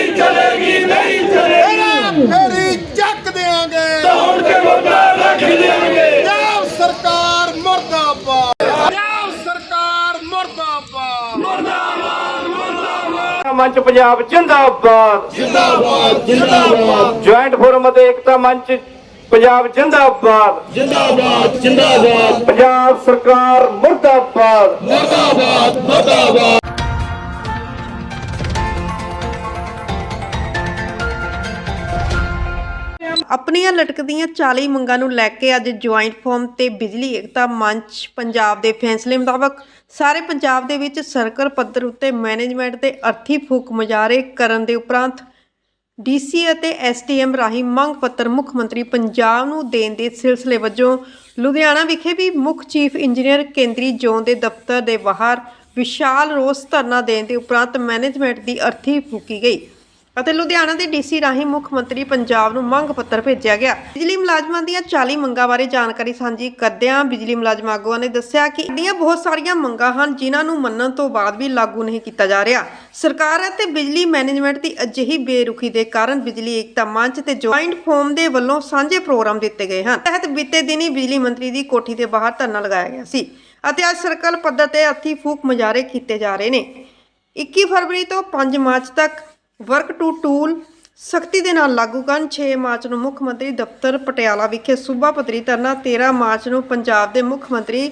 ਨਹੀਂ ਚਲੇਗੀ ਨਹੀਂ ਚਲੇਗੀ। ਫੇਰੀ ਚੱਕ ਦੇਾਂਗੇ ਹੁਣ ਕੇ ਵੋਟਾਂ ਰੱਖ ਲਿਆਂਗੇ ਪੰਜਾਬ ਸਰਕਾਰ ਮਰਦਾਬਾਦ। ਪੰਜਾਬ ਸਰਕਾਰ ਮਰਦਾਬਾਦ। ਮੰਚ ਪੰਜਾਬ ਜਿੰਦਾਬਾਦ। ਜਿੰਦਾਬਾਦ ਜਿੰਦਾਬਾਦ। ਜੁਆਇੰਟ ਫੋਰਮ ਅਤੇ ਏਕਤਾ ਮੰਚ ਪੰਜਾਬ ਜਿੰਦਾਬਾਦ। ਜਿੰਦਾਬਾਦ ਜਿੰਦਾਬਾਦ। ਪੰਜਾਬ ਸਰਕਾਰ ਮੁਰਦਾਬਾਦ। ਮਰਦਾਬਾਦ ਮਰਦਾਬਾਦ। ਆਪਣੀਆਂ ਲਟਕਦੀਆਂ 40 ਮੰਗਾਂ ਨੂੰ ਲੈ ਕੇ ਅੱਜ ਜੁਆਇੰਟ ਫੋਰਮ ਤੇ ਬਿਜਲੀ ਏਕਤਾ ਮੰਚ ਪੰਜਾਬ ਦੇ ਫੈਸਲੇ ਮੁਤਾਬਕ ਸਾਰੇ ਪੰਜਾਬ ਦੇ ਵਿੱਚ ਸਰਕਲ ਪੱਧਰ ਉੱਤੇ ਮੈਨੇਜਮੈਂਟ ਤੇ ਅਰਥੀ ਫੂਕ ਮੁਜ਼ਾਹਰੇ ਕਰਨ ਦੇ ਉਪਰੰਤ ਡੀਸੀ ਅਤੇ ਐਸਟੀਐਮ ਰਾਹੀਂ ਮੰਗ ਪੱਤਰ ਮੁੱਖ ਮੰਤਰੀ ਪੰਜਾਬ ਨੂੰ ਦੇਣ ਦੇ ਸਿਲਸਿਲੇ ਵਜੋਂ ਲੁਧਿਆਣਾ ਵਿਖੇ ਵੀ ਮੁੱਖ ਚੀਫ ਇੰਜੀਨੀਅਰ ਕੇਂਦਰੀ ਜ਼ੋਨ ਦੇ ਦਫ਼ਤਰ ਦੇ ਬਾਹਰ ਵਿਸ਼ਾਲ ਰੋਸ ਧਰਨਾ ਦੇਣ ਦੇ ਉਪਰੰਤ ਮੈਨੇਜਮੈਂਟ ਦੀ ਅਰਥੀ ਫੂਕੀ ਗਈ। ਅਤੇ ਲੁਧਿਆਣਾ ਦੇ ਡੀਸੀ ਰਾਹੀਂ ਮੁੱਖ ਮੰਤਰੀ ਪੰਜਾਬ ਨੂੰ ਮੰਗ ਪੱਤਰ ਭੇਜਿਆ ਗਿਆ। ਬਿਜਲੀ ਮੁਲਾਜ਼ਮਾਂ ਦੀਆਂ 40 ਮੰਗਾਂ ਬਾਰੇ ਜਾਣਕਾਰੀ ਸਾਂਝੀ ਕਰਦਿਆਂ ਬਿਜਲੀ ਮੁਲਾਜ਼ਮ ਆਗੂਆਂ ਨੇ ਦੱਸਿਆ ਕਿ ਇੰਨੀਆਂ ਬਹੁਤ ਸਾਰੀਆਂ ਮੰਗਾਂ ਹਨ ਜਿਨ੍ਹਾਂ ਨੂੰ ਮੰਨਣ ਤੋਂ ਬਾਅਦ ਵੀ ਲਾਗੂ ਨਹੀਂ ਕੀਤਾ ਜਾ ਰਿਹਾ। ਸਰਕਾਰ ਅਤੇ ਬਿਜਲੀ ਮੈਨੇਜਮੈਂਟ ਦੀ ਅਜਿਹੀ ਬੇਰੁਖੀ ਦੇ ਕਾਰਨ ਬਿਜਲੀ ਏਕਤਾ ਮੰਚ ਤੇ ਜੁਆਇੰਟ ਫੋਰਮ ਦੇ ਵੱਲੋਂ ਸਾਂਝੇ ਪ੍ਰੋਗਰਾਮ ਦਿੱਤੇ ਗਏ ਹਨ। ਤਹਿਤ ਬੀਤੇ ਦਿਨੀ ਬਿਜਲੀ ਮੰਤਰੀ ਦੀ ਕੋਠੀ ਦੇ ਬਾਹਰ ਧਰਨਾ ਲਗਾਇਆ ਗਿਆ ਸੀ ਅਤੇ ਅੱਜ ਸਰਕਲ ਪੱਧਰ ਤੇ ਅਰਥੀ ਫੂਕ ਮੁਜ਼ਾਹਰੇ ਕੀਤੇ ਜਾ ਰਹੇ ਨੇ। 21 ਫਰਵਰੀ ਤੋਂ 5 ਮਾਰਚ ਤੱਕ ਵਰਕ ਟੂ ਟੂਲ ਸਖਤੀ ਦੇ ਨਾਲ ਲਾਗੂ ਕਰਨ 6 ਮਾਰਚ ਨੂੰ ਮੁੱਖ ਮੰਤਰੀ ਦਫ਼ਤਰ ਪਟਿਆਲਾ ਵਿਖੇ ਸੂਬਾ ਪੱਧਰੀ ਧਰਨਾ 13 ਮਾਰਚ ਨੂੰ ਪੰਜਾਬ ਦੇ ਮੁੱਖ ਮੰਤਰੀ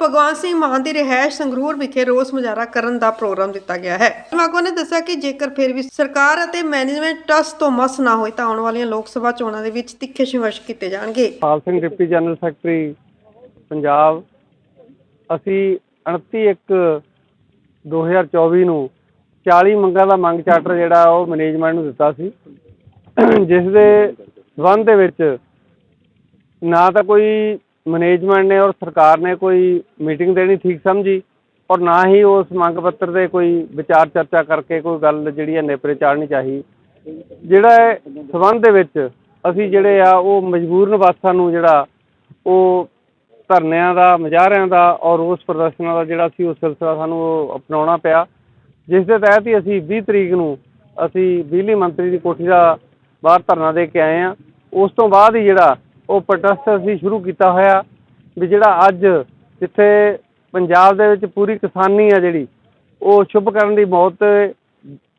ਭਗਵੰਤ ਸਿੰਘ ਮਾਨ ਦੀ ਰਿਹਾਇਸ਼ ਸੰਗਰੂਰ ਵਿਖੇ ਰੋਸ ਮੁਜ਼ਾਹਰਾ ਕਰਨ ਦਾ ਪ੍ਰੋਗਰਾਮ ਦਿੱਤਾ ਗਿਆ ਹੈ। ਮਾਗੋ ਨੇ ਦੱਸਿਆ ਕਿ ਜੇਕਰ ਫਿਰ ਵੀ ਸਰਕਾਰ ਅਤੇ ਮੈਨੇਜਮੈਂਟ ਟਸ ਤੋਂ ਮਸ ਨਾ ਹੋਏ ਤਾਂ ਆਉਣ ਵਾਲੀਆਂ ਲੋਕ ਸਭਾ ਚੋਣਾਂ ਦੇ ਵਿੱਚ ਤਿੱਖੇ ਸੰਘਰਸ਼ ਕੀਤੇ ਜਾਣਗੇ। Pal Singh, deputy general secretary Punjab, ਅਸੀਂ 29 ਇੱਕ 2024 ਨੂੰ 40 ਮੰਗਾਂ ਦਾ ਮੰਗ ਚਾਰਟਰ ਜਿਹੜਾ ਉਹ ਮੈਨੇਜਮੈਂਟ ਨੂੰ ਦਿੱਤਾ ਸੀ। ਜਿਸ ਦੇ ਸਬੰਧ ਦੇ ਵਿੱਚ ਨਾ ਤਾਂ ਕੋਈ ਮੈਨੇਜਮੈਂਟ ਨੇ ਔਰ ਸਰਕਾਰ ਨੇ ਕੋਈ ਮੀਟਿੰਗ ਦੇਣੀ ਠੀਕ ਸਮਝੀ ਔਰ ਨਾ ਹੀ ਉਸ ਮੰਗ ਪੱਤਰ ਤੇ ਕੋਈ ਵਿਚਾਰ ਚਰਚਾ ਕਰਕੇ ਕੋਈ ਗੱਲ ਜਿਹੜੀ ਹੈ ਨੇਪਰੇ ਚਾੜਨੀ ਚਾਹੀ। ਜਿਹੜਾ ਹੈ ਸਬੰਧ ਦੇ ਵਿੱਚ ਅਸੀਂ ਜਿਹੜੇ ਆ ਉਹ ਮਜ਼ਬੂਰ ਨਿਵਾਸਾਂ ਨੂੰ ਜਿਹੜਾ ਉਹ ਧਰਨਿਆਂ ਦਾ, ਮੁਜ਼ਾਹਰਿਆਂ ਦਾ ਔਰ ਉਸ ਪ੍ਰਦਰਸ਼ਨਾਂ ਦਾ ਜਿਹੜਾ ਸੀ ਉਹ ਸਿਲਸਿਲਾ ਸਾਨੂੰ ਉਹ ਅਪਣਾਉਣਾ ਪਿਆ। ਜਿਸ ਦੇ ਤਹਿਤ ਹੀ ਅਸੀਂ ਵੀਹ ਤਰੀਕ ਨੂੰ ਅਸੀਂ ਬਿਜਲੀ ਮੰਤਰੀ ਦੀ ਕੋਠੀ ਦਾ ਬਾਹਰ ਧਰਨਾ ਦੇ ਕੇ ਆਏ ਹਾਂ। ਉਸ ਤੋਂ ਬਾਅਦ ਹੀ ਜਿਹੜਾ ਉਹ ਪ੍ਰੋਟੈਸਟ ਅਸੀਂ ਸ਼ੁਰੂ ਕੀਤਾ ਹੋਇਆ ਵੀ ਜਿਹੜਾ ਅੱਜ ਜਿੱਥੇ ਪੰਜਾਬ ਦੇ ਵਿੱਚ ਪੂਰੀ ਕਿਸਾਨੀ ਆ ਜਿਹੜੀ, ਉਹ ਸ਼ੁਭ ਕਰਨ ਦੀ ਮੌਤ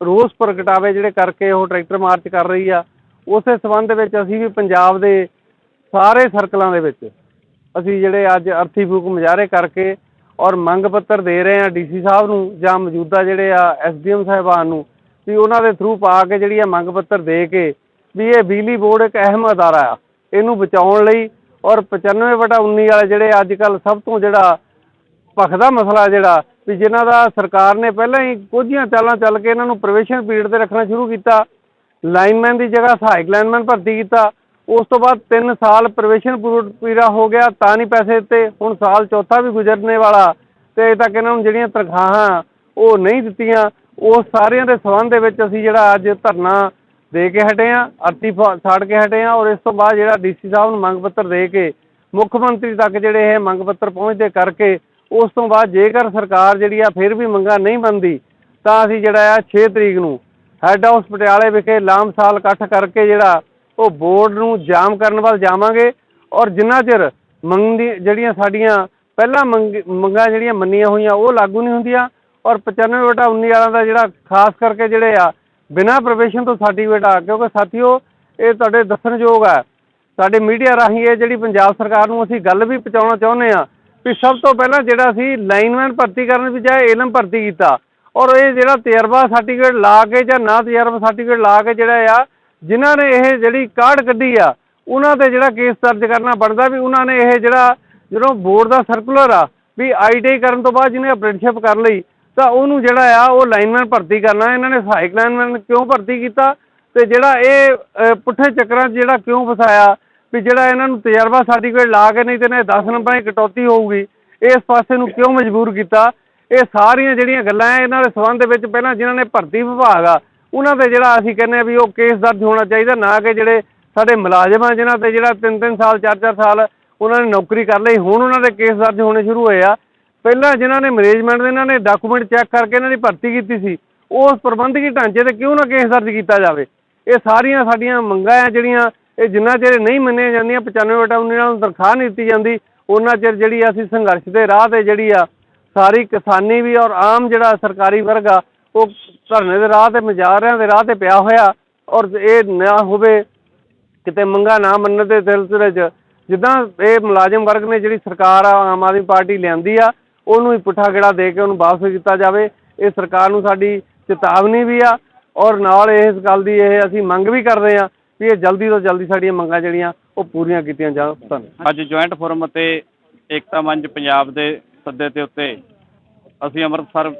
ਰੋਸ ਪ੍ਰਗਟਾਵੇ ਜਿਹੜੇ ਕਰਕੇ ਉਹ ਟਰੈਕਟਰ ਮਾਰਚ ਕਰ ਰਹੀ ਆ। ਉਸੇ ਸਬੰਧ ਵਿੱਚ ਅਸੀਂ ਵੀ ਪੰਜਾਬ ਦੇ ਸਾਰੇ ਸਰਕਲਾਂ ਦੇ ਵਿੱਚ ਅਸੀਂ ਜਿਹੜੇ ਅੱਜ ਅਰਥੀ ਫੂਕ ਮੁਜ਼ਾਹਰੇ ਕਰਕੇ ਔਰ ਮੰਗ ਪੱਤਰ ਦੇ ਰਹੇ ਆ ਡੀਸੀ ਸਾਹਿਬ ਨੂੰ ਜਾਂ ਮੌਜੂਦਾ ਜਿਹੜੇ ਆ ਐਸਡੀਐਮ ਸਾਹਿਬਾਨ ਨੂੰ ਵੀ ਉਹਨਾਂ ਦੇ ਥਰੂ ਪਾ ਕੇ ਜਿਹੜੀ ਆ ਮੰਗ ਪੱਤਰ ਦੇ ਕੇ ਵੀ ਇਹ ਬਿਜਲੀ ਬੋਰਡ ਇੱਕ ਅਹਿਮ ਅਦਾਰਾ ਆ, ਇਹਨੂੰ ਬਚਾਉਣ ਲਈ ਔਰ 95 ਬਟਾ 19 ਵਾਲੇ ਜਿਹੜੇ ਅੱਜ ਕੱਲ ਸਭ ਤੋਂ ਜਿਹੜਾ ਭਖਦਾ ਮਸਲਾ ਜਿਹੜਾ ਵੀ ਜਿਨ੍ਹਾਂ ਦਾ ਸਰਕਾਰ ਨੇ ਪਹਿਲਾਂ ਹੀ ਕੁਝੀਆਂ ਚਾਲਾਂ ਚੱਲ ਕੇ ਇਹਨਾਂ ਨੂੰ ਪ੍ਰਵੇਸ਼ਨ ਪੀਰੀਅਡ ਤੇ ਰੱਖਣਾ ਸ਼ੁਰੂ ਕੀਤਾ, ਲਾਈਨਮੈਨ ਦੀ ਜਗ੍ਹਾ ਸਹਾਇਕ ਲਾਈਨਮੈਨ ਭਰਤੀ ਕੀਤਾ ਉਸ ਤੋਂ ਬਾਅਦ 3 ਸਾਲ ਪ੍ਰੋਵੇਸ਼ਨ ਪੂਰਾ ਹੋ ਗਿਆ, ਤਾਂ ਨਹੀਂ ਪੈਸੇ ਦਿੱਤੇ। ਹੁਣ ਸਾਲ ਚੌਥਾ ਵੀ ਗੁਜ਼ਰਨੇ ਵਾਲਾ। ਤੇ ਅਜੇ ਤੱਕ ਇਹਨਾਂ ਨੂੰ ਜਿਹੜੀਆਂ ਤਨਖਾਹਾਂ ਉਹ ਨਹੀਂ ਦਿੱਤੀਆਂ, ਉਹ ਸਾਰਿਆਂ ਦੇ ਸੰਬੰਧ ਦੇ ਵਿੱਚ ਅਸੀਂ ਜਿਹੜਾ ਅੱਜ ਧਰਨਾ ਦੇ ਕੇ ਹਟੇ ਆ ਅਰਤੀ ਫਾ- ਸਾੜ ਕੇ ਹਟੇ ਆ ਔਰ ਇਸ ਤੋਂ ਬਾਅਦ ਜਿਹੜਾ ਡੀਸੀ ਸਾਹਿਬ ਨੂੰ ਮੰਗ ਪੱਤਰ ਦੇ ਕੇ, ਮੁੱਖ ਮੰਤਰੀ ਤੱਕ ਜਿਹੜੇ ਇਹ ਮੰਗ ਪੱਤਰ ਪਹੁੰਚਦੇ ਕਰਕੇ, ਉਸ ਤੋਂ ਬਾਅਦ ਜੇਕਰ ਸਰਕਾਰ ਜਿਹੜੀ ਆ ਫਿਰ ਵੀ ਮੰਗਾਂ ਨਹੀਂ ਮੰਨਦੀ, ਤਾਂ ਅਸੀਂ ਜਿਹੜਾ ਆ 6 ਤਰੀਕ ਨੂੰ ਹੈੱਡ ਹਾਊਸ ਪਟਿਆਲੇ ਵਿਖੇ ਲਾਮਸਾਲ ਇਕੱਠ ਕਰਕੇ ਜਿਹੜਾ ਉਹ ਬੋਰਡ ਨੂੰ ਜਾਮ ਕਰਨ ਵੱਲ ਜਾਵਾਂਗੇ ਔਰ ਜਿੰਨਾ ਚਿਰ ਮੰਗੀ ਜਿਹੜੀਆਂ ਸਾਡੀਆਂ ਪਹਿਲਾਂ ਮੰਗ, ਮੰਗਾਂ ਜਿਹੜੀਆਂ ਮੰਨੀਆਂ ਹੋਈਆਂ ਉਹ ਲਾਗੂ ਨਹੀਂ ਹੁੰਦੀਆਂ ਔਰ 95 ਬਟਾ 19 ਵਾਲਿਆਂ ਦਾ ਜਿਹੜਾ ਖਾਸ ਕਰਕੇ ਜਿਹੜੇ ਆ ਬਿਨਾਂ ਪ੍ਰਵੇਸ਼ਨ ਤੋਂ ਸਰਟੀਫਿਕੇਟ ਆ ਕਿਉਂਕਿ ਸਾਥੀਓ ਇਹ ਤੁਹਾਡੇ ਦੱਸਣਯੋਗ ਆ, ਸਾਡੇ ਮੀਡੀਆ ਰਾਹੀਂ ਇਹ ਜਿਹੜੀ ਪੰਜਾਬ ਸਰਕਾਰ ਨੂੰ ਅਸੀਂ ਗੱਲ ਵੀ ਪਹੁੰਚਾਉਣਾ ਚਾਹੁੰਦੇ ਆ ਵੀ ਸਭ ਤੋਂ ਪਹਿਲਾਂ ਜਿਹੜਾ ਸੀ ਲਾਈਨਮੈਨ ਭਰਤੀ ਕਰਨ ਵਿੱਚ ਬਜਾਏ ਏਲਮ ਭਰਤੀ ਕੀਤਾ ਔਰ ਇਹ ਜਿਹੜਾ ਤਜਰਬਾ ਸਰਟੀਫਿਕੇਟ ਲਾ ਕੇ ਜਾਂ ਨਾ ਤਜਰਬਾ ਸਰਟੀਫਿਕੇਟ ਲਾ ਕੇ ਜਿਹੜਾ ਆ ਜਿਨ੍ਹਾਂ ਨੇ ਇਹ ਜਿਹੜੀ ਕਾਢ ਕੱਢੀ ਆ, ਉਹਨਾਂ ਤੇ ਜਿਹੜਾ ਕੇਸ ਦਰਜ ਕਰਨਾ ਬਣਦਾ ਵੀ ਉਹਨਾਂ ਨੇ ਇਹ ਜਿਹੜਾ ਜਦੋਂ ਬੋਰਡ ਦਾ ਸਰਕੂਲਰ ਆ, ਵੀ ਆਈਟੀਆਈ ਕਰਨ ਤੋਂ ਬਾਅਦ ਜਿਹਨੇ ਅਪ੍ਰੈਂਟਿਸਸ਼ਿਪ ਕਰ ਲਈ, ਤਾਂ ਉਹਨੂੰ ਜਿਹੜਾ ਆ, ਉਹ ਲਾਈਨਮੈਨ ਭਰਤੀ ਕਰਨਾ, ਇਹਨਾਂ ਨੇ ਸਹਾਇਕ ਲਾਈਨਮੈਨ ਕਿਉਂ ਭਰਤੀ ਕੀਤਾ ਤੇ ਜਿਹੜਾ ਇਹ ਪੁੱਠੇ ਚੱਕਰਾਂ 'ਚ ਜਿਹੜਾ ਕਿਉਂ ਫਸਾਇਆ, ਵੀ ਜਿਹੜਾ ਇਹਨਾਂ ਨੂੰ ਤਜਰਬਾ ਸਰਟੀਫਿਕੇਟ ਲਾ ਕੇ ਨਹੀਂ ਤੇ ਨੇ 10 ਨੰਬਰਾਂ ਦੀ ਕਟੌਤੀ ਹੋਊਗੀ, ਇਸ ਪਾਸੇ ਨੂੰ ਕਿਉਂ ਮਜਬੂਰ ਕੀਤਾ? ਇਹ ਸਾਰੀਆਂ ਜਿਹੜੀਆਂ ਗੱਲਾਂ ਹੈ ਇਹਨਾਂ ਦੇ ਸੰਬੰਧ ਵਿੱਚ ਪਹਿਲਾਂ ਜਿਨ੍ਹਾਂ ਨੇ ਭਰਤੀ ਵਿਭਾਗ ਆ ਉਹਨਾਂ ਤੇ ਜਿਹੜਾ ਅਸੀਂ ਕਹਿੰਦੇ ਹਾਂ ਵੀ ਉਹ ਕੇਸ ਦਰਜ ਹੋਣਾ ਚਾਹੀਦਾ, ਨਾ ਕਿ ਜਿਹੜੇ ਸਾਡੇ ਮੁਲਾਜ਼ਮ ਆ, ਜਿਨ੍ਹਾਂ ਤੇ ਜਿਹੜਾ 3-3 ਸਾਲ 4-4 ਸਾਲ ਉਹਨਾਂ ਨੇ ਨੌਕਰੀ ਕਰ ਲਈ, ਹੁਣ ਉਹਨਾਂ ਦੇ ਕੇਸ ਦਰਜ ਹੋਣੇ ਸ਼ੁਰੂ ਹੋਏ ਆ। ਪਹਿਲਾਂ ਜਿਨ੍ਹਾਂ ਨੇ ਮੈਨੇਜਮੈਂਟ ਦੇ, ਇਹਨਾਂ ਨੇ ਡਾਕੂਮੈਂਟ ਚੈੱਕ ਕਰਕੇ ਇਹਨਾਂ ਦੀ ਭਰਤੀ ਕੀਤੀ ਸੀ, ਉਸ ਪ੍ਰਬੰਧਕੀ ਢਾਂਚੇ ਤੇ ਕਿਉਂ ਨਾ ਕੇਸ ਦਰਜ ਕੀਤਾ ਜਾਵੇ? ਇਹ ਸਾਰੀਆਂ ਸਾਡੀਆਂ ਮੰਗਾਂ ਆ ਜਿਹੜੀਆਂ ਇਹ ਜਿੰਨਾ ਚਿਰ ਨਹੀਂ ਮੰਨੀਆਂ ਜਾਂਦੀਆਂ 95 ਵਟਾ 19 ਨਾਲ ਤਨਖਾਹ ਨਹੀਂ ਦਿੱਤੀ ਜਾਂਦੀ ਉਹਨਾਂ ਚਿਰ ਜਿਹੜੀ ਅਸੀਂ ਸੰਘਰਸ਼ ਦੇ ਰਾਹ ਤੇ ਜਿਹੜੀ ਆ, ਸਾਰੀ ਕਿਸਾਨੀ ਵੀ ਔਰ ਆਮ ਜਿਹੜਾ ਸਰਕਾਰੀ ਵਰਗ ਆ, ਉਹ ਧਰਨੇ ਦੇ ਰਾਹ ਤੇ ਮੁਜ਼ਾਹਰਿਆਂ ਦੇ ਰਾਹ ਤੇ ਪਿਆ ਹੋਇਆ ਔਰ ਇਹ ਨਾ ਹੋਵੇ ਕਿਤੇ ਮੰਗਾ ਨਾ ਮੰਨਣ ਦੇ ਸਿਲਸਿਲੇ 'ਚ ਜਿੱਦਾਂ ਇਹ ਮੁਲਾਜ਼ਮ ਵਰਗ ਨੇ ਜਿਹੜੀ ਸਰਕਾਰ ਆ, ਆਮ ਆਦਮੀ ਪਾਰਟੀ ਲਿਆਂਦੀ ਆ, ਉਹਨੂੰ ਹੀ ਪੁੱਠਾ ਗੇੜਾ ਦੇ ਕੇ ਉਹਨੂੰ ਵਾਪਸ ਕੀਤਾ ਜਾਵੇ। ਇਹ ਸਰਕਾਰ ਨੂੰ ਸਾਡੀ ਚੇਤਾਵਨੀ ਵੀ ਆ ਔਰ ਨਾਲ ਇਸ ਗੱਲ ਦੀ ਇਹ ਅਸੀਂ ਮੰਗ ਵੀ ਕਰਦੇ ਆ ਵੀ ਇਹ ਜਲਦੀ ਤੋਂ ਜਲਦੀ ਸਾਡੀਆਂ ਮੰਗਾਂ ਜਿਹੜੀਆਂ ਉਹ ਪੂਰੀਆਂ ਕੀਤੀਆਂ ਜਾਣ। ਧੰਨਵਾਦ। ਅੱਜ ਜੁਆਇੰਟ ਫੋਰਮ ਅਤੇ ਏਕਤਾ ਮੰਚ ਪੰਜਾਬ ਦੇ ਸੱਦੇ ਤੇ ਉੱਤੇ ਅਸੀਂ ਅੰਮ੍ਰਿਤਸਰ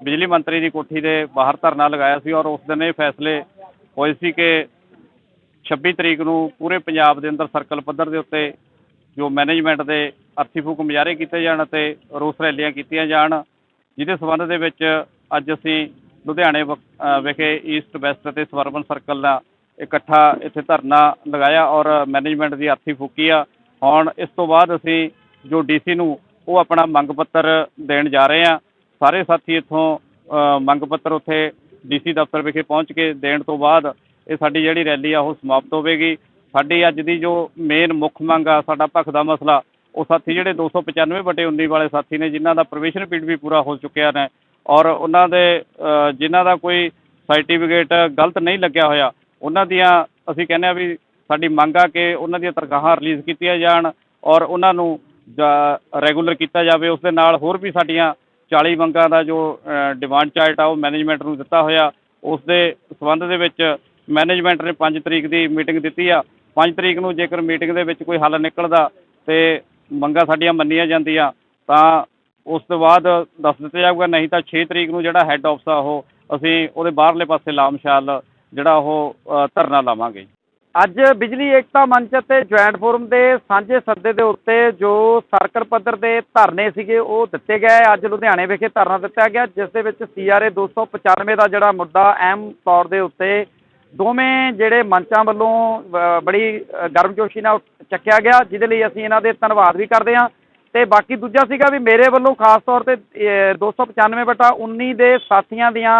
ਬਿਜਲੀ ਮੰਤਰੀ ਦੀ ਕੋਠੀ ਦੇ ਬਾਹਰ ਧਰਨਾ ਲਗਾਇਆ ਸੀ ਔਰ ਉਸ ਦਿਨ ਇਹ ਫੈਸਲੇ ਹੋਏ ਸੀ ਕਿ 26 ਤਰੀਕ ਨੂੰ ਪੂਰੇ ਪੰਜਾਬ ਦੇ ਅੰਦਰ ਸਰਕਲ ਪੱਧਰ ਦੇ ਉੱਤੇ ਜੋ ਮੈਨੇਜਮੈਂਟ ਦੇ ਅਰਥੀ ਫੂਕ ਮੁਜ਼ਾਹਰੇ ਕੀਤੇ ਜਾਣ ਅਤੇ ਰੋਸ ਰੈਲੀਆਂ ਕੀਤੀਆਂ ਜਾਣ, ਜਿਹਦੇ ਸਬੰਧ ਦੇ ਵਿੱਚ ਅੱਜ ਅਸੀਂ ਲੁਧਿਆਣੇ ਵ- ਵਿਖੇ ਈਸਟ ਵੈਸਟ ਅਤੇ ਸਵਰਬਨ ਸਰਕਲ ਦਾ ਇਕੱਠਾ ਇੱਥੇ ਧਰਨਾ ਲਗਾਇਆ ਔਰ ਮੈਨੇਜਮੈਂਟ ਦੀ ਅਰਥੀ ਫੂਕੀ ਆ। ਹੁਣ ਇਸ ਤੋਂ ਬਾਅਦ ਅਸੀਂ ਜੋ ਡੀਸੀ ਨੂੰ ਉਹ ਆਪਣਾ ਮੰਗ ਪੱਤਰ ਦੇਣ ਜਾ ਰਹੇ ਹਾਂ। ਸਾਰੇ ਸਾਥੀ ਇੱਥੋਂ ਮੰਗ ਪੱਤਰ ਉੱਥੇ ਡੀਸੀ ਦਫ਼ਤਰ ਵਿਖੇ ਪਹੁੰਚ ਕੇ ਦੇਣ ਤੋਂ ਬਾਅਦ ਇਹ ਸਾਡੀ ਜਿਹੜੀ ਰੈਲੀ ਆ ਉਹ ਸਮਾਪਤ ਹੋਵੇਗੀ। ਸਾਡੀ ਅੱਜ ਦੀ ਜੋ ਮੇਨ ਮੁੱਖ ਮੰਗ ਆ, ਸਾਡਾ ਭਖ ਦਾ ਮਸਲਾ, ਉਹ ਸਾਥੀ ਜਿਹੜੇ 295 ਬਟੇ 19 ਵਾਲੇ ਸਾਥੀ ਨੇ, ਜਿਨ੍ਹਾਂ ਦਾ ਪ੍ਰੋਬੇਸ਼ਨ ਪੀਰੀਅਡ ਵੀ ਪੂਰਾ ਹੋ ਚੁੱਕਿਆ ਨੇ ਔਰ ਉਹਨਾਂ ਦੇ ਜਿਨ੍ਹਾਂ ਦਾ ਕੋਈ ਸਰਟੀਫਿਕੇਟ ਗਲਤ ਨਹੀਂ ਲੱਗਿਆ ਹੋਇਆ, ਉਹਨਾਂ ਦੀਆਂ ਅਸੀਂ ਕਹਿੰਦੇ ਆ ਵੀ ਸਾਡੀ ਮੰਗ ਆ ਕਿ ਉਹਨਾਂ ਦੀਆਂ ਤਨਖਾਹਾਂ ਰਿਲੀਜ਼ ਕੀਤੀਆਂ ਜਾਣ ਔਰ ਉਹਨਾਂ ਨੂੰ ਰੈਗੂਲਰ ਕੀਤਾ ਜਾਵੇ, ਉਸ ਦੇ ਨਾਲ ਹੋਰ ਵੀ ਸਾਡੀਆਂ 40 ਮੰਗਾਂ ਦਾ ਜੋ ਡਿਮਾਂਡ ਚਾਰਟ ਆ, ਉਹ ਮੈਨੇਜਮੈਂਟ ਨੂੰ ਦਿੱਤਾ ਹੋਇਆ। ਉਸ ਦੇ ਸਬੰਧ ਦੇ ਵਿੱਚ ਮੈਨੇਜਮੈਂਟ ਨੇ 5 ਤਰੀਕ ਦੀ ਮੀਟਿੰਗ ਦਿੱਤੀ ਆ। 5 ਤਰੀਕ ਨੂੰ ਜੇਕਰ ਮੀਟਿੰਗ ਦੇ ਵਿੱਚ ਕੋਈ ਹੱਲ ਨਿਕਲਦਾ ਤੇ ਮੰਗਾਂ ਸਾਡੀਆਂ ਮੰਨੀਆਂ ਜਾਂਦੀਆਂ, ਤਾਂ ਉਸ ਤੋਂ ਬਾਅਦ ਦੱਸ ਦਿੱਤਾ ਜਾਊਗਾ। ਨਹੀਂ ਤਾਂ 6 ਤਰੀਕ ਨੂੰ ਜਿਹੜਾ ਹੈੱਡ ਆਫਿਸ ਆ ਉਹ, ਅਸੀਂ ਉਹਦੇ ਬਾਹਰਲੇ ਪਾਸੇ ਲਾਮਸ਼ਾਲ ਜਿਹੜਾ ਉਹ ਧਰਨਾ ਲਾਵਾਂਗੇ। ਅੱਜ ਬਿਜਲੀ ਏਕਤਾ ਮੰਚ ਅਤੇ ਜੁਆਇੰਟ ਫੋਰਮ ਦੇ ਸਾਂਝੇ ਸੱਦੇ ਦੇ ਉੱਤੇ ਜੋ ਸਰਕਲ ਪੱਧਰ ਦੇ ਧਰਨੇ ਸੀਗੇ ਉਹ ਦਿੱਤੇ ਗਏ। ਅੱਜ ਲੁਧਿਆਣੇ ਵਿਖੇ ਧਰਨਾ ਦਿੱਤਾ ਗਿਆ ਜਿਸ ਦੇ ਵਿੱਚ ਸੀਆਰਏ 295 ਦਾ ਜਿਹੜਾ ਮੁੱਦਾ ਅਹਿਮ ਤੌਰ ਦੇ ਉੱਤੇ ਦੋਵੇਂ ਜਿਹੜੇ ਮੰਚਾਂ ਵੱਲੋਂ ਬੜੀ ਗਰਮਜੋਸ਼ੀ ਨਾਲ ਚੱਕਿਆ ਗਿਆ ਜਿਹਦੇ ਲਈ ਅਸੀਂ ਇਹਨਾਂ ਦੇ ਧੰਨਵਾਦ ਵੀ ਕਰਦੇ ਹਾਂ। ਤੇ ਬਾਕੀ ਦੂਜਾ ਸੀਗਾ ਵੀ ਮੇਰੇ ਵੱਲੋਂ ਖਾਸ ਤੌਰ ਤੇ ਅ, 295 ਬਟਾ 19 ਦੇ ਸਾਥੀਆਂ ਦੀਆਂ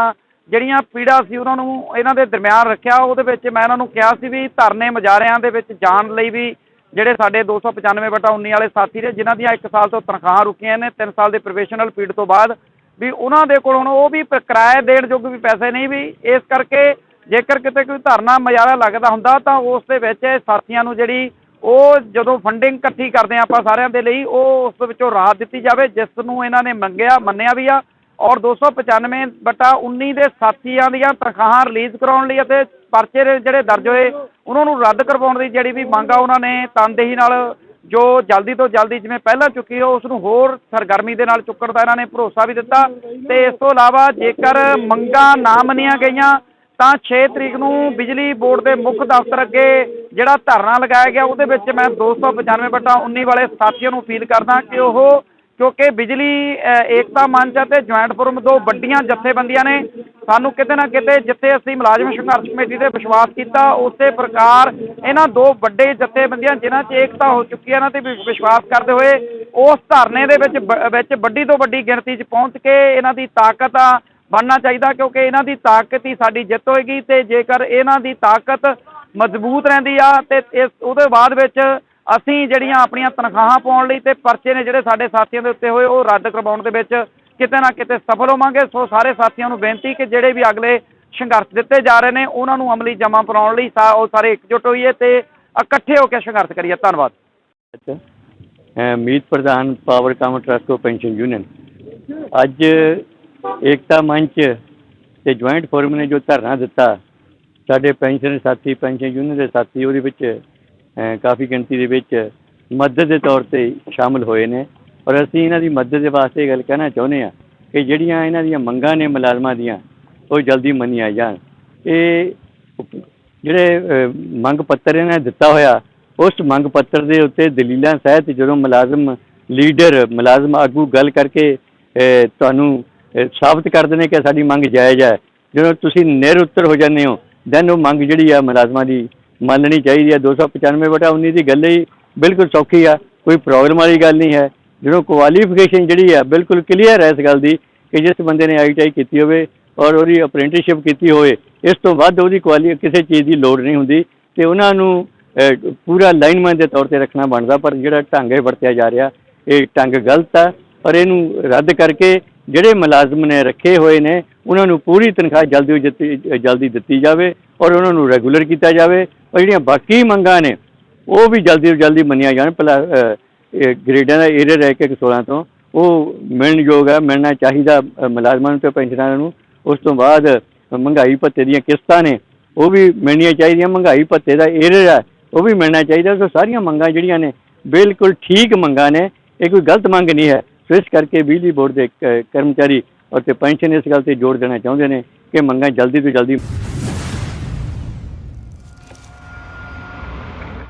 ਜਿਹੜੀਆਂ ਪੀੜਾ ਸੀ ਉਹਨਾਂ ਨੂੰ ਇਹਨਾਂ ਦੇ ਦਰਮਿਆਨ ਰੱਖਿਆ, ਉਹਦੇ ਵਿੱਚ ਮੈਂ ਇਹਨਾਂ ਨੂੰ ਕਿਹਾ ਸੀ ਵੀ ਧਰਨੇ ਮੁਜ਼ਾਹਰਿਆਂ ਦੇ ਵਿੱਚ ਜਾਣ ਲਈ ਵੀ ਜਿਹੜੇ ਸਾਡੇ 295 ਬਟਾ 19 ਵਾਲੇ ਸਾਥੀ ਨੇ, ਜਿਨ੍ਹਾਂ ਦੀਆਂ 1 ਸਾਲ ਤੋਂ ਤਨਖਾਹਾਂ ਰੁਕੀਆਂ ਨੇ 3 ਸਾਲ ਦੇ ਪ੍ਰੋਫੈਸ਼ਨਲ ਪੀਰੀਅਡ ਤੋਂ ਬਾਅਦ ਵੀ ਉਹਨਾਂ ਦੇ ਕੋਲ ਹੁਣ ਉਹ ਵੀ ਕਿਰਾਏ ਦੇਣ ਯੋਗ ਵੀ ਪੈਸੇ ਨਹੀਂ ਵੀ, ਇਸ ਕਰਕੇ ਜੇਕਰ ਕਿਤੇ ਕੋਈ ਧਰਨਾ ਮੁਜ਼ਾਹਰਾ ਲੱਗਦਾ ਹੁੰਦਾ ਤਾਂ ਉਸ ਦੇ ਵਿੱਚ ਸਾਥੀਆਂ ਨੂੰ ਜਿਹੜੀ ਉਹ ਜਦੋਂ ਫੰਡਿੰਗ ਇਕੱਠੀ ਕਰਦੇ ਆ ਆਪਾਂ ਸਾਰਿਆਂ ਦੇ ਲਈ, ਉਹ ਉਸ ਵਿੱਚੋਂ ਰਾਹਤ ਦਿੱਤੀ ਜਾਵੇ, ਜਿਸ ਨੂੰ ਇਹਨਾਂ ਨੇ ਮੰਗਿਆ, ਮੰਨਿਆ ਵੀ ਆ ਔਰ 295 ਬਟਾ 19 ਦੇ ਸਾਥੀਆਂ ਦੀਆਂ ਤਨਖਾਹਾਂ ਰਿਲੀਜ਼ ਕਰਾਉਣ ਲਈ ਅਤੇ ਪਰਚੇ ਜਿਹੜੇ ਦਰਜ ਹੋਏ, ਉਹਨਾਂ ਨੂੰ ਰੱਦ ਕਰਵਾਉਣ ਦੀ ਜਿਹੜੀ ਵੀ ਮੰਗ ਆ, ਉਹਨਾਂ ਨੇ ਤਨਦੇਹੀ ਨਾਲ ਜੋ ਜਲਦੀ ਤੋਂ ਜਲਦੀ ਜਿਵੇਂ ਪਹਿਲਾਂ ਚੁੱਕੀ ਹੋ ਉਸ ਨੂੰ ਹੋਰ ਸਰਗਰਮੀ ਦੇ ਨਾਲ ਚੁੱਕਣ ਦਾ ਇਹਨਾਂ ਨੇ ਭਰੋਸਾ ਵੀ ਦਿੱਤਾ। ਤੇ ਇਸ ਤੋਂ ਇਲਾਵਾ ਜੇਕਰ ਮੰਗਾਂ ਨਾ ਮੰਨੀਆਂ ਗਈਆਂ, ਤਾਂ 6 ਤਰੀਕ ਨੂੰ ਬਿਜਲੀ ਬੋਰਡ ਦੇ ਮੁੱਖ ਦਫ਼ਤਰ ਅੱਗੇ ਜਿਹੜਾ ਧਰਨਾ ਲਗਾਇਆ ਗਿਆ, ਉਹਦੇ ਵਿੱਚ ਮੈਂ 295 ਬਟਾ 19 ਵਾਲੇ ਸਾਥੀਆਂ ਨੂੰ ਅਪੀਲ ਕਰਦਾ ਕਿ ਉਹ ਕਿਉਂਕਿ ਬਿਜਲੀ ਏਕਤਾ ਮੰਚ ਅਤੇ ਜੁਆਇੰਟ ਫੋਰਮ ਦੋ ਵੱਡੀਆਂ ਜਥੇਬੰਦੀਆਂ ਨੇ। ਸਾਨੂੰ ਕਿਤੇ ਨਾ ਕਿਤੇ ਜਿੱਥੇ ਅਸੀਂ ਮੁਲਾਜ਼ਮ ਸੰਘਰਸ਼ ਕਮੇਟੀ ਤੇ ਵਿਸ਼ਵਾਸ ਕੀਤਾ, ਉਸੇ ਪ੍ਰਕਾਰ ਇਹਨਾਂ ਦੋ ਵੱਡੇ ਜਥੇਬੰਦੀਆਂ ਜਿਨ੍ਹਾਂ 'ਚ ਏਕਤਾ ਹੋ ਚੁੱਕੀ ਹੈ, ਇਹਨਾਂ ਤੇ ਵੀ ਵਿਸ਼ਵਾਸ ਕਰਦੇ ਹੋਏ, ਉਸ ਧਰਨੇ ਦੇ ਵਿੱਚ ਬ- ਵਿੱਚ ਵੱਡੀ ਤੋਂ ਵੱਡੀ ਗਿਣਤੀ 'ਚ ਪਹੁੰਚ ਕੇ ਇਹਨਾਂ ਦੀ ਤਾਕਤ ਆ ਬਣਨਾ ਚਾਹੀਦਾ, ਕਿਉਂਕਿ ਇਹਨਾਂ ਦੀ ਤਾਕਤ ਹੀ ਸਾਡੀ ਜਿੱਤ ਹੋਏਗੀ ਤੇ ਜੇਕਰ ਇਹਨਾਂ ਦੀ ਤਾਕਤ ਮਜ਼ਬੂਤ ਰਹਿੰਦੀ ਆ ਤੇ ਇਸ, ਉਹਦੇ ਬਾਅਦ ਵਿੱਚ ਅਸੀਂ ਜਿਹੜੀਆਂ ਆਪਣੀਆਂ ਤਨਖਾਹਾਂ ਪਾਉਣ ਲਈ ਤੇ ਪਰਚੇ ਨੇ ਜਿਹੜੇ ਸਾਡੇ ਸਾਥੀਆਂ ਦੇ ਉੱਤੇ ਹੋਏ ਉਹ ਰੱਦ ਕਰਵਾਉਣ ਦੇ ਵਿੱਚ ਕਿਤੇ ਨਾ ਕਿਤੇ ਸਫਲ ਹੋਵਾਂਗੇ। ਸੋ ਸਾਰੇ ਸਾਥੀਆਂ ਨੂੰ ਬੇਨਤੀ ਕਿ ਜਿਹੜੇ ਵੀ ਅਗਲੇ ਸੰਘਰਸ਼ ਦਿੱਤੇ ਜਾ ਰਹੇ ਨੇ ਉਹਨਾਂ ਨੂੰ ਅਮਲੀ ਜਮ੍ਹਾਂ ਬਣਾਉਣ ਲਈ ਸਾ- ਉਹ ਸਾਰੇ ਇਕਜੁੱਟ ਹੋਈਏ ਤੇ ਇਕੱਠੇ ਹੋ ਕੇ ਸੰਘਰਸ਼ ਕਰੀਏ। ਧੰਨਵਾਦ। ਅ, ਮੀਤ ਪ੍ਰਧਾਨ ਪਾਵਰ ਕਾਮ ਟਰਸਟ ਪੈਨਸ਼ਨ ਯੂਨੀਅਨ। ਅੱਜ ਏਕਤਾ ਮੰਚ ਤੇ ਜੁਆਇੰਟ ਫੋਰਮ ਨੇ ਜੋ ਧਰਨਾ ਦਿੱਤਾ ਸਾਡੇ ਪੈਨਸ਼ਨ ਸਾਥੀ ਪੈਨਸ਼ਨ ਯੂਨੀਅਨ ਦੇ ਸਾਥੀ ਉਹਦੇ ਵਿੱਚ ਕਾਫੀ ਗਿਣਤੀ ਦੇ ਵਿੱਚ ਮਦਦ ਦੇ ਤੌਰ ਤੇ ਸ਼ਾਮਲ ਹੋਏ ਨੇ। ਔਰ ਅਸੀਂ ਇਹਨਾਂ ਦੀ ਮਦਦ ਦੇ ਵਾਸਤੇ ਇਹ ਗੱਲ ਕਹਿਣਾ ਚਾਹੁੰਦੇ ਆ ਕਿ ਜਿਹੜੀਆਂ ਇਹਨਾਂ ਦੀਆਂ ਮੰਗਾਂ ਨੇ ਮੁਲਾਜ਼ਮਾਂ ਦੀਆਂ, ਉਹ ਜਲਦੀ ਮੰਨੀਆਂ ਜਾਣ। ਇਹ ਜਿਹੜੇ ਮੰਗ ਪੱਤਰ ਇਹਨਾਂ ਨੇ ਦਿੱਤਾ ਹੋਇਆ, ਉਸ ਮੰਗ ਪੱਤਰ ਦੇ ਉੱਤੇ ਦਲੀਲਾਂ ਸਹਿਤ ਜਦੋਂ ਮੁਲਾਜ਼ਮ ਲੀਡਰ, ਮੁਲਾਜ਼ਮ ਆਗੂ ਗੱਲ ਕਰਕੇ ਤੁਹਾਨੂੰ ਸਾਬਤ ਕਰਦੇ ਨੇ ਕਿ ਸਾਡੀ ਮੰਗ ਜਾਇਜ਼ ਹੈ, ਜਦੋਂ ਤੁਸੀਂ ਨਿਰ ਉੱਤਰ ਹੋ ਜਾਂਦੇ ਹੋ, ਦੈਨ ਉਹ ਮੰਗ ਜਿਹੜੀ ਆ ਮੁਲਾਜ਼ਮਾਂ ਦੀ ਮੰਨਣੀ ਚਾਹੀਦੀ ਹੈ। 295 ਬਟਾ 19 ਦੀ ਗੱਲ ਹੀ ਬਿਲਕੁਲ ਸੌਖੀ ਆ। ਕੋਈ ਪ੍ਰੋਬਲਮ ਵਾਲੀ ਗੱਲ ਨਹੀਂ ਹੈ। ਜਦੋਂ ਕੁਆਲੀਫਿਕੇਸ਼ਨ ਜਿਹੜੀ ਆ, ਬਿਲਕੁਲ ਕਲੀਅਰ ਹੈ ਇਸ ਗੱਲ ਦੀ ਕਿ ਜਿਸ ਬੰਦੇ ਨੇ ਆਈਟੀਆਈ ਕੀਤੀ ਹੋਵੇ ਔਰ ਉਹਦੀ ਅਪ੍ਰੈਂਟਿਸਸ਼ਿਪ ਕੀਤੀ ਹੋਵੇ, ਇਸ ਤੋਂ ਵੱਧ ਉਹਦੀ ਕੁਆਲੀ ਕਿਸੇ ਚੀਜ਼ ਦੀ ਲੋੜ ਨਹੀਂ ਹੁੰਦੀ ਤੇ ਉਹਨਾਂ ਨੂੰ ਪੂਰਾ ਲਾਈਨਮੈਨ ਦੇ ਤੌਰ ਤੇ ਰੱਖਣਾ ਬਣਦਾ। ਪਰ ਜਿਹੜਾ ਢੰਗ ਇਹ ਵਰਤਿਆ ਜਾ ਰਿਹਾ, ਇਹ ਢੰਗ ਗਲਤ ਆ ਔਰ ਇਹਨੂੰ ਰੱਦ ਕਰਕੇ ਜਿਹੜੇ ਮੁਲਾਜ਼ਮ ਨੇ ਰੱਖੇ ਹੋਏ ਨੇ ਉਹਨਾਂ ਨੂੰ ਪੂਰੀ ਤਨਖਾਹ ਜਲਦੀ ਤੋਂ ਜਲਦੀ ਜਲਦੀ ਦਿੱਤੀ ਜਾਵੇ ਔਰ ਉਹਨਾਂ ਨੂੰ ਰੈਗੂਲਰ ਕੀਤਾ ਜਾਵੇ। ਔਰ ਜਿਹੜੀਆਂ ਬਾਕੀ ਮੰਗਾਂ ਨੇ ਉਹ ਵੀ ਜਲਦੀ ਤੋਂ ਜਲਦੀ ਮੰਨੀਆਂ ਜਾਣ। ਭਲਾ ਅਹ, ਇਹ ਗ੍ਰੇਡਾਂ ਦਾ ਏਰੀਆ ਰਹਿ ਕੇ 16 ਤੋਂ ਉਹ ਮਿਲਣਯੋਗ ਹੈ ਮਿਲਣਾ ਚਾਹੀਦਾ ਮੁਲਾਜ਼ਮਾਂ ਨੂੰ ਤੇ ਪੈਨਸ਼ਨਰਾਂ ਨੂੰ। ਉਸ ਤੋਂ ਬਾਅਦ ਮਹਿੰਗਾਈ ਭੱਤੇ ਦੀਆਂ ਕਿਸ਼ਤਾਂ ਨੇ ਉਹ ਵੀ ਮਿਲਣੀਆਂ ਚਾਹੀਦੀਆਂ। ਮਹਿੰਗਾਈ ਭੱਤੇ ਦਾ ਏਰੀਆ ਹੈ ਉਹ ਵੀ ਮਿਲਣਾ ਚਾਹੀਦਾ। ਸੋ ਸਾਰੀਆਂ ਮੰਗਾਂ ਜਿਹੜੀਆਂ ਨੇ ਬਿਲਕੁਲ ਠੀਕ ਮੰਗਾਂ ਨੇ। ਇਹ ਕੋਈ ਗਲਤ ਮੰਗ ਨਹੀਂ ਹੈ। ਇਸ ਕਰਕੇ ਬਿਜਲੀ ਬੋਰਡ ਦੇ ਕਰਮਚਾਰੀ ਅਤੇ ਪੈਨਸ਼ਨ ਇਸ ਗੱਲ ਤੇ ਜ਼ੋਰ ਦੇਣਾ ਚਾਹੁੰਦੇ ਨੇ ਕਿ ਮੰਗਾਂ ਜਲਦੀ ਤੋਂ ਜਲਦੀ